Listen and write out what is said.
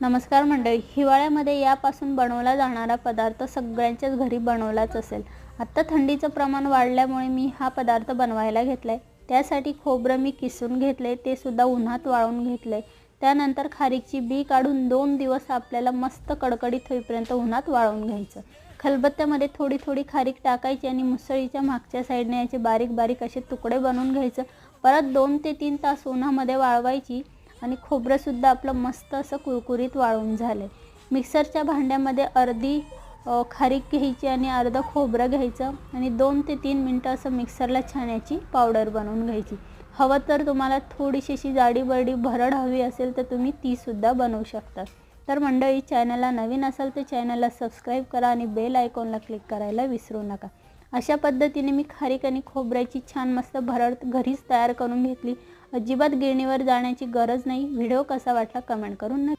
नमस्कार मंडळी हिवाळ्यामध्ये यापासून बनवला जाणारा पदार्थ सगळ्यांच्याच घरी बनवलाच असेल. आत्ता थंडीचं प्रमाण वाढल्यामुळे मी हा पदार्थ बनवायला घेतला आहे त्यासाठी खोबरं मी किसून घेतले ते सुद्धा उन्हात वाळून घेतले त्यानंतर खारीकची बी काढून दोन दिवस आपल्याला मस्त कडकडीत होईपर्यंत उन्हात वाळवून घ्यायचं. खलबत्त्यामध्ये थोडी थोडी खारीक टाकायची आणि मुसळीच्या मागच्या साईडने याचे बारीक बारीक असे तुकडे बनवून घ्यायचं. परत दोन ते तीन तास उन्हामध्ये वाळवायची. आणि खोबरंसुद्धा आपलं मस्त असं कुरकुरीत वाळून झालं आहे मिक्सरच्या भांड्यामध्ये अर्धी खारीक घ्यायची आणि अर्धं खोबरं घ्यायचं आणि दोन ते तीन मिनटं असं मिक्सरला छान याची पावडर बनवून घ्यायची. हवं तर तुम्हाला थोडीशी अशी भरड हवी असेल तर तुम्ही तीसुद्धा बनवू शकता. तर मंडळी चॅनलला नवीन असाल तर चॅनलला सबस्क्राईब करा आणि बेल आयकॉनला क्लिक करायला विसरू नका. अशा पद्धतीने मी खारीक आणि खोबऱ्याची छान मस्त भरड घरीच तयार करून घेतली. अजिबात गिरणीवर जाण्याची गरज नाही. व्हिडिओ कसा वाटला कमेंट करून नक्की